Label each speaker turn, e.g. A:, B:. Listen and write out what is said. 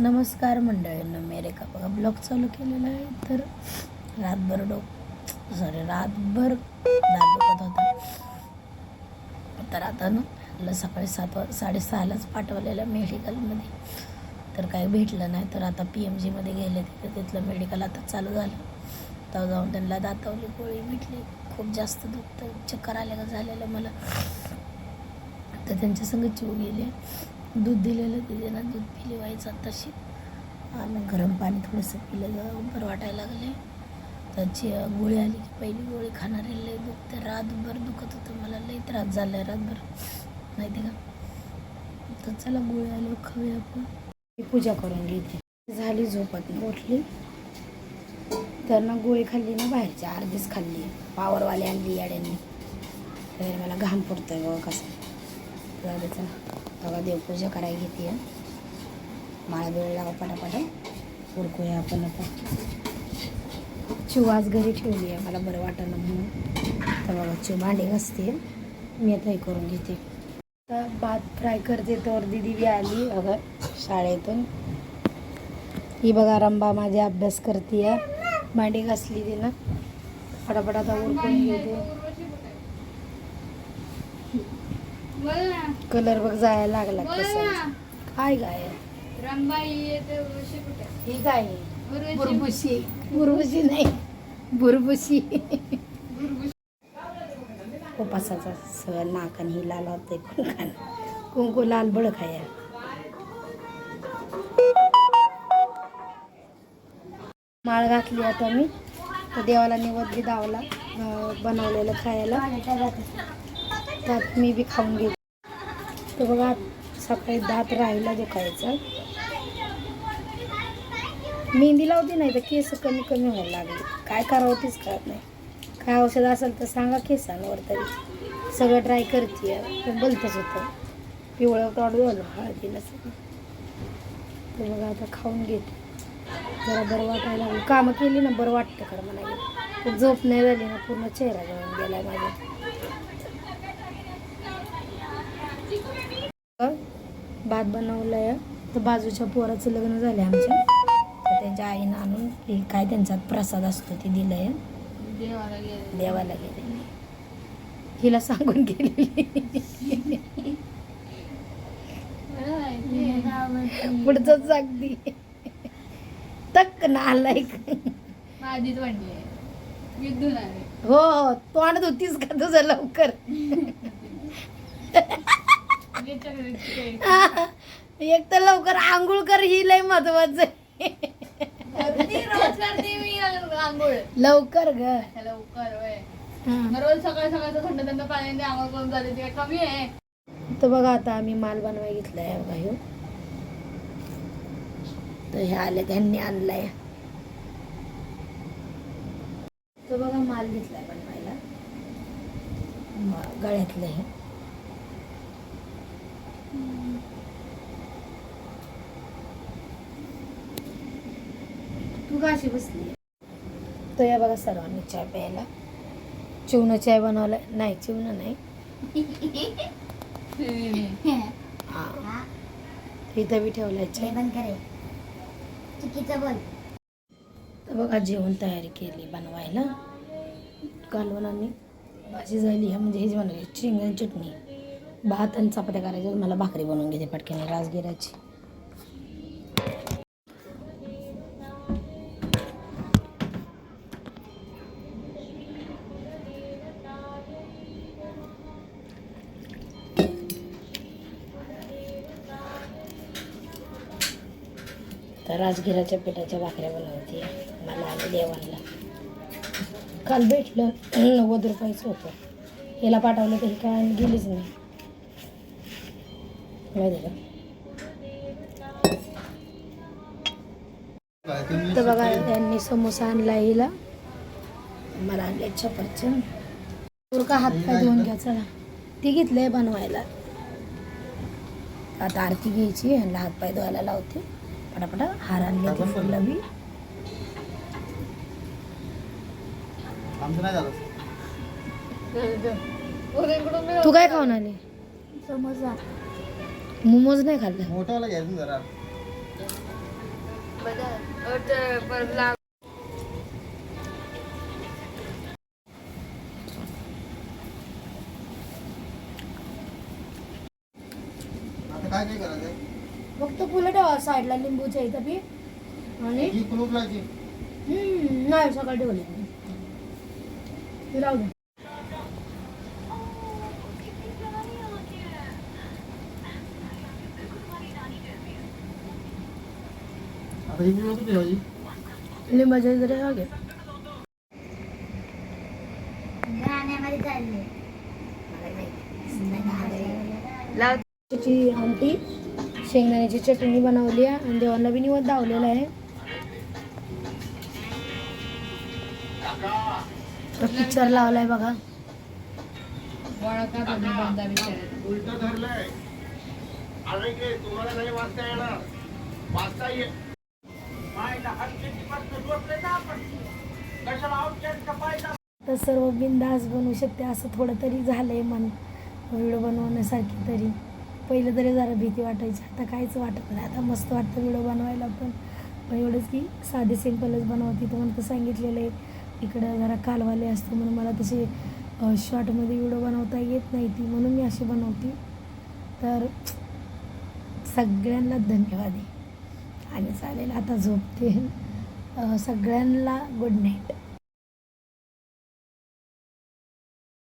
A: नमस्कार मंडळींना मेरेका बघा ब्लॉग चालू केलेला आहे. तर रातभर डोक सॉरी रातभर दात दुखत होता. तर आता ना सकाळी सात वा साडेसहालाच पाठवलेलं मेडिकलमध्ये तर काही भेटलं नाही. तर आता पी एम जीमध्ये गेले तिथं तिथलं मेडिकल आता चालू झालं. तर जाऊन त्यांना दातावली गोळी भेटली. खूप जास्त दुखतं. चक्कर आल्या का झालेलं मला. तर त्यांच्या संग चिव गेले. दूध दिलेलं तिथे दूध पिली व्हायचं तशी. आणि गरम पाणी थोडंसं पिलं बरं वाटायला लागले. त्याची गोळी आली की पहिली गोळी खाणारे लई दुखते. रातभर दुखत होतं मला लई त्रास झाला आहे रातभर. माहिती का? तर चला गोळी आलो खाऊया आपण. मी पूजा करून घेते. झाली झोपत उठली. तर ना गोळी खाल्ली ना बाहेरची अर्धीच खाल्ली. पावरवाली आणली याड्यांनी. तर मला घाम पडतोय बघा कसं. चला. तेव्हा देवपूजा करायला घेते माळा बिळ लावा पटापट. उरकूया आपण आता. चिव आज घरी ठेवली आहे मला बरं वाटलं म्हणून. तर बाबा चिव भांडे घासते. मी आता हे करून घेते. तर भात फ्राय करते तर दिदी बी आली अगं शाळेतून. ही बघा रंबा माझी अभ्यास करते भांडी घासली तिनं. पटापट आता उरकून घेते
B: बोल ना
A: कलर बघ जायला लागला कसा काय गाय. ही
B: उर्वशी
A: बुरबुशी. बुरबुशी नाही बुरबुशी. उपासाचा सगळं नाकान ही लाल होते कुंकान कुंकू लाल बळ खाया. माळ घातली आता मी. तर देवाला निवद दावला बनवलेलं खायला. त्यात मी बी खाऊन घेते. तर बघा सकाळी दात राहिला दुखायचा. मेहंदी लावते नाही तर केस कमी कमी व्हायला लागले. काय करावं तेच कळत नाही. काय औषध असेल तर सांगा केसांवर तरी. सगळं ट्राय करते पण बोलतच होतं. पिवळं काढू झालं हळदीला सगळं तर बघा आता खाऊन घेते. जरा बरं वाटायला लागलं. कामं केली ना बरं वाटतं खरं म्हणायला. खूप झोप नाही झाली ना पूर्ण चेहरा जळून गेला माझा. भात बनवलाय. तर बाजूच्या पोराचं लग्न झालं आमच्या. तर त्यांच्या आईनं आणून हे काय त्यांचा प्रसाद असतो ते दिलंय.
B: देवाला गेले
A: देवाला गेले हिला सांगून गेलेली. पुढचं सांगती. तक नालायक
B: माझीच वाटली
A: हो हो तोंड होतीस का तुझं लवकर? एक तर लवकर आंघोळ कर ही लय महत्वाचं आहे.
B: रोज करते मी आंघोळ.
A: लवकर ग.
B: लवकर
A: हा.
B: रोज सकाळ सकाळचं थंड थंड पाण्याने आंघोळ करून जाते ते कमी आहे.
A: तर बघा आता आम्ही माल बनवाय घेतलाय बघा ह्यो तर हे आले त्यांनी आणलाय. तर बघा माल घेतलाय बनवायला. म- गळ्यातलं हे. तू का अशी बसली? तर या बघा सर्वांनी चाय प्यायला. चिवणं चाय बनवलाय. नाही चिवणं नाही. हा. इथं बी ठेवलाय चाय.
C: बंद करे चुकीचं बोल.
A: तर बघा जेवण तयारी केली बनवायला. कालवणाने भाजी झाली. म्हणजे हेच बनवली शेंगण चटणी. भात आणि चपात्या करायच्या. मला भाकरी बनवून घेते पटकन राजगिराची. तर राजगिराच्या पिठाच्या भाकऱ्या बनवते. मला आणि देवांना काल भेटलं. नव्वद रुपयाचं होतं. याला पाठवलं तर ही काय आणि गेलीच नाही. माहिती का? तर बघा त्यांनी समोसा आणला हिला. मला आणले छपरचंद पुरका का हात पाय धुवून घ्या चला. ती घेतलंय बनवायला. आता आरती घ्यायची ह्यांना हात पाय धुवायला लावते. पटापटा हार आणले फुलं
D: झालं.
A: तू काय खाऊन आली?
C: समोसा.
A: मोमोज नाही खाल्लं?
D: मोठावाला घ्यायचं ना जरा. आता काय काय करायचंय?
A: फक्त फुलं ठेवा साईडला लिंबूच्या इथं बी आणि?
D: ही कुलूप लायची
A: हम्म, नाही सकाळी ठेवली ते राहू दे.
D: आता ही कुलूप कुठे ठेवायची
A: लिंबाच्या इथं ठेवा घे
C: गाण्यामध्ये चालले
A: त्याची आमटी. शेंगदाण्याची चटणी बनवली आहे आणि देवांना बी निवड धावलेला आहे. पिक्चर लावलाय बघा. तर सर्व बिंदास बनवू शकते असं थोडं तरी झालंय मन. व्हिडिओ बनवण्यासारखी तरी. पहिलं तरी जरा भीती वाटायची. आता काहीच वाटत नाही. आता मस्त वाटतं व्हिडिओ बनवायला पण. पण एवढंच की साधे सिम्पलच बनवते. तर तर सांगितलेलं आहे. इकडं जरा कालवाले असतो म्हणून मला तसे शॉर्टमध्ये व्हिडिओ बनवता येत नाही ती म्हणून मी अशी बनवते. तर सगळ्यांना धन्यवाद आहे. आणि चालेल आता झोपते. सगळ्यांना गुड नाईट